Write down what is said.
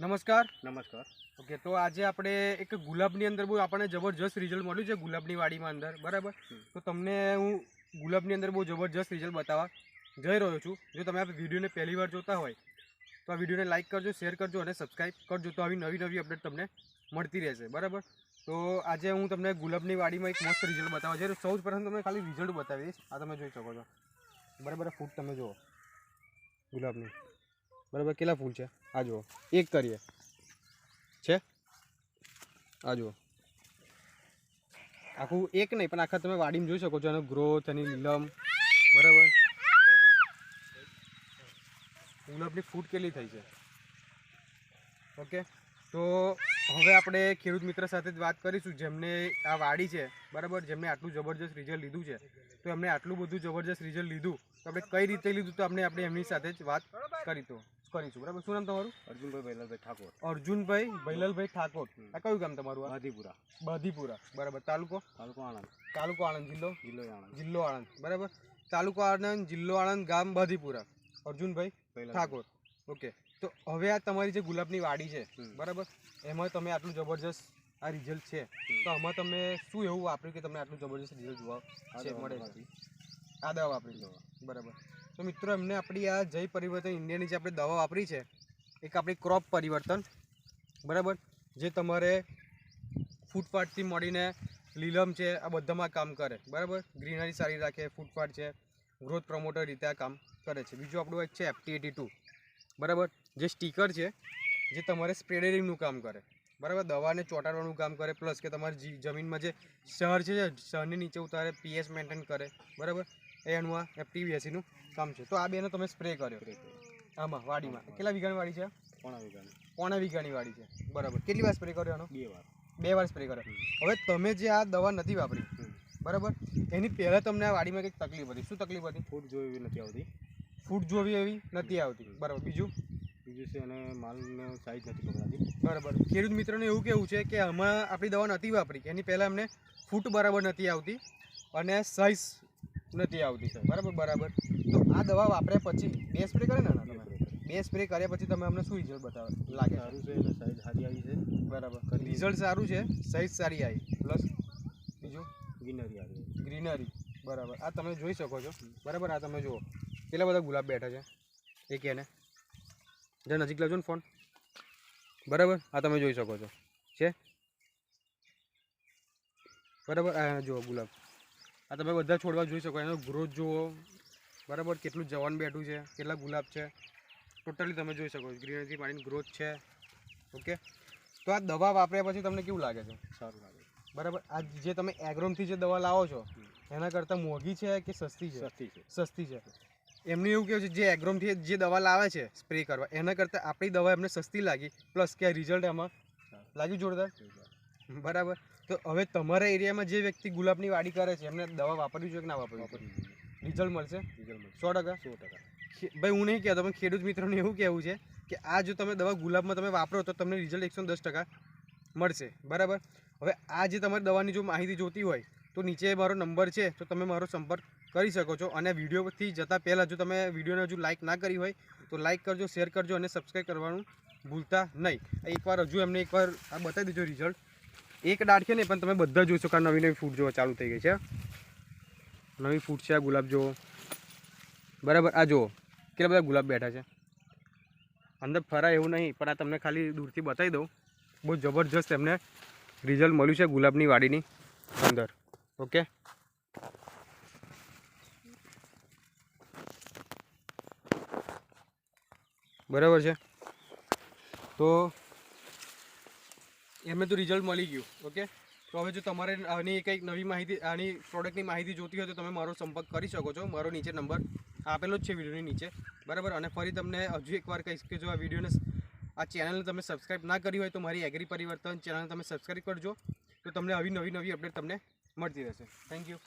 નમસ્કાર. નમસ્કાર. ઓકે તો આજે આપણે એક ગુલાબની અંદર બહુ આપણને જબરજસ્ત રિઝલ્ટ મળ્યું છે ગુલાબની વાડીમાં અંદર બરાબર? તો તમને હું ગુલાબની અંદર બહુ જબરજસ્ત રિઝલ્ટ બતાવવા જઈ રહ્યો છું. જો તમે આ વિડીયોને પહેલી વાર જોતા હોય તો આ વિડીયોને લાઇક કરજો શેર કરજો અને સબસ્ક્રાઈબ કરજો તો આવી નવી નવી અપડેટ તમને મળતી રહેશે બરાબર? તો આજે હું તમને ગુલાબની વાડીમાં એક મસ્ત રિઝલ્ટ બતાવવા છે. સૌ પ્રથમ તમને ખાલી રિઝલ્ટ બતાવીશ. આ તમે જોઈ શકો છો. બરાબર ફૂટ તમે જુઓ. ગુલાબની. બરાબર? કેટલા ફૂલ છે? આ જુઓ. એક કરીએ છે? આ જુઓ. આખું એક નહીં, પણ આખા તમે વાડીમાં જોઈ શકો છો એનો ગ્રોથ એની લીલમ. બરાબર? ગુલાબની ફૂટ કેટલી થઈ છે? ઓકે? તો હવે આપણે ખેડૂત મિત્ર સાથે જ વાત કરીશું. જેમને આ વાડી છે, બરાબર? જેમને આટલું જબરજસ્ત રિઝલ્ટ લીધું છે. તો એમને આટલું બધું જબરજસ્ત રિઝલ્ટ લીધું. તો આપણે કઈ રીતે લીધું તો આપણે આપણે એમની સાથે જ વાત કરી તો કરીશું. બરાબર? શું નામ તમારું? અર્જુનભાઈ ભૈલાલભાઈ ઠાકોર. અર્જુનભાઈ ભૈલાલભાઈ ઠાકોર. આ કયું ગામ તમારું? બાધીપુરા બાધીપુરા બરાબર. તાલુકો? તાલુકો આણંદ. તાલુકો આણંદ જિલ્લો? જિલ્લો આણંદ. જિલ્લો આણંદ. બરાબર? તાલુકો આણંદ જિલ્લો આણંદ ગામ બાધીપુરા અર્જુનભાઈ ઠાકોર. ઓકે. તો હવે આ તમારી જે ગુલાબની વાડી છે બરાબર? એમાં તમે આટલું જબરજસ્ત આ રિઝલ્ટ છે. તો આમાં તમે શું એવું વાપર્યું કે તમને આટલું જબરજસ્ત રિઝલ્ટ જોવા મળે આ દવા વાપરી લો. બરાબર. તો મિત્રો, એમને આપણી આ જય પરિવર્તન ઇન્ડિયાની જે આપણે દવા વાપરી છે, એક આપણી ક્રોપ પરિવર્તન. બરાબર? જે તમારે ફૂટપાથથી મળીને લીલમ છે, આ બધામાં કામ કરે. બરાબર? ગ્રીનરી સારી રાખે ફૂટપાથ છે ગ્રોથ પ્રમોટર રીતે આ કામ કરે છે. બીજું આપણું એક છે એફટી ટુ બરાબર? જે સ્ટીકર છે, જે તમારે સ્પ્રેડરિંગનું કામ કરે. બરાબર? દવાને ચોંટાડવાનું કામ કરે પ્લસ કે તમારી જમીનમાં જે શહર છે શહેરની નીચે ઉતારે પીએચ મેન્ટેન કરે. બરાબર? એનું આ એફનું કામ છે. તો આ બેનો તમે સ્પ્રે કર્યો. આમાં વાડીમાં. કેટલા વીઘાની વાડી છે? પોણા વીઘાની. પોણા વીઘાની વાડી છે. બરાબર. કેટલી વાર સ્પ્રે કર્યો એનો બે વાર. બે વાર સ્પ્રે કર્યો. હવે તમે જે આ દવા નથી વાપરી બરાબર? એની પહેલાં તમને આ વાડીમાં કંઈક તકલીફ હતી. શું તકલીફ હતી? ફૂટ જોઈ એવી નથી આવતી. ફૂટ જોવી એવી નથી આવતી. બરાબર. બીજું? બીજું છે અને માલનો સાઈઝ નથી પકડાતી બરાબર. ખેડૂત મિત્રોને એવું કેવું છે કે આમાં આપણી દવા નથી વાપરી એની પહેલાં અમને ફૂટ બરાબર નથી આવતી. અને સાઇઝ નથી આવતી બરાબર બરાબર. તો આ દવા વાપર્યા પછી બે સ્પ્રે કરે ને તમે? બે સ્પ્રે કર્યા પછી તમે અમને શું રિઝલ્ટ બતાવે? લાગે સારું છે એટલે સાઈઝ સારી આવી છે. બરાબર. રિઝલ્ટ સારું છે સાઇઝ સારી આવી. પ્લસ બીજું? ગ્રીનરી આવી ગ્રીનરી બરાબર. આ તમે જોઈ શકો છો. બરાબર આ તમે જુઓ. કેટલા બધા ગુલાબ બેઠા છે. એક એને જે નજીક લાવજો ને ફોન બરાબર આ તમે જોઈ શકો છો. છે? બરાબર આ જુઓ ગુલાબ. આ તમે બધા છોડવા જોઈ શકો એનો ગ્રોથ જુઓ. બરાબર કેટલું જવાન બેઠું છે કેટલા ગુલાબ છે. ટોટલી તમે જોઈ શકો ગ્રીનરી પાણીની ગ્રોથ છે. ઓકે તો આ દવા વાપર્યા પછી તમને કેવું લાગે છે? સારું લાગે. બરાબર આ જે તમે એગ્રોમથી જે દવા લાવો છો એના કરતાં મોંઘી છે કે સસ્તી છે? સસ્તી છે. સસ્તી છે. એમનું એવું કેવું છે જે એગ્રોમથી જે દવા લાવે છે સ્પ્રે કરવા એના કરતાં આપણી દવા એમને સસ્તી લાગી. પ્લસ કે રિઝલ્ટ એમાં લાગ્યું જોરદાર. બરાબર. તો હવે તમારા એરિયામાં જે વ્યક્તિ ગુલાબની વાડી કરે છે એમને દવા વાપરવી જોઈએ કે ના વાપરવી વાપરવી રિઝલ્ટ મળશે? રિઝલ્ટ મળશે. સો ટકા? સો ટકા. ભાઈ હું નહીં કહેતો પણ ખેડૂત મિત્રોને એવું કહેવું છે કે આ જો તમે દવા ગુલાબમાં તમે વાપરો તો તમને રિઝલ્ટ એકસો દસ ટકા મળશે. બરાબર? હવે આ જે તમારી દવાની જો માહિતી જોતી હોય તો નીચે મારો નંબર છે તો તમે મારો સંપર્ક કરી શકો છો. અને વિડીયોથી જતાં પહેલાં જો તમે વિડીયોને હજુ લાઇક ના કરી હોય તો લાઇક કરજો શેર કરજો અને સબસ્ક્રાઈબ કરવાનું ભૂલતા નહીં. એકવાર હજુ એમને એકવાર આ બતાવી દેજો રિઝલ્ટ એક દાડખે નહીં પણ તમે બધા જોશો કે આ નવી નવી ફૂટ જોવા ચાલુ થઈ ગઈ છે. નવી ફૂટ છે આ ગુલાબ, જુઓ. બરાબર, આ જુઓ. કેટલા બધા ગુલાબ બેઠા છે. અંદર ફરાય એવું નહીં, પણ આ તમને ખાલી દૂરથી બતાવી દઉં. બહુ જબરજસ્ત એમને રિઝલ્ટ મળ્યું છે ગુલાબની વાડીની અંદર. ઓકે? બરાબર છે. તો એમને તો રિઝલ્ટ મળી ગયું ઓકે તો હવે જો તમારે આની કંઈક નવી માહિતી, આની પ્રોડક્ટની માહિતી જોતી હોય તો તમે મારો સંપર્ક કરી શકો છો. મારો નીચે નંબર આપેલો જ છે વિડીયોની નીચે, બરાબર? અને ફરી તમને હજુ એકવાર કહીશ કે જો આ વિડીયોને આ ચેનલને તમે સબસ્ક્રાઈબ ના કરી હોય તો મારી એગ્રી પરિવર્તન ચેનલને તમે સબસ્ક્રાઈબ કરજો, તો તમને આવી નવી નવી અપડેટ તમને મળતી રહેશે. Thank you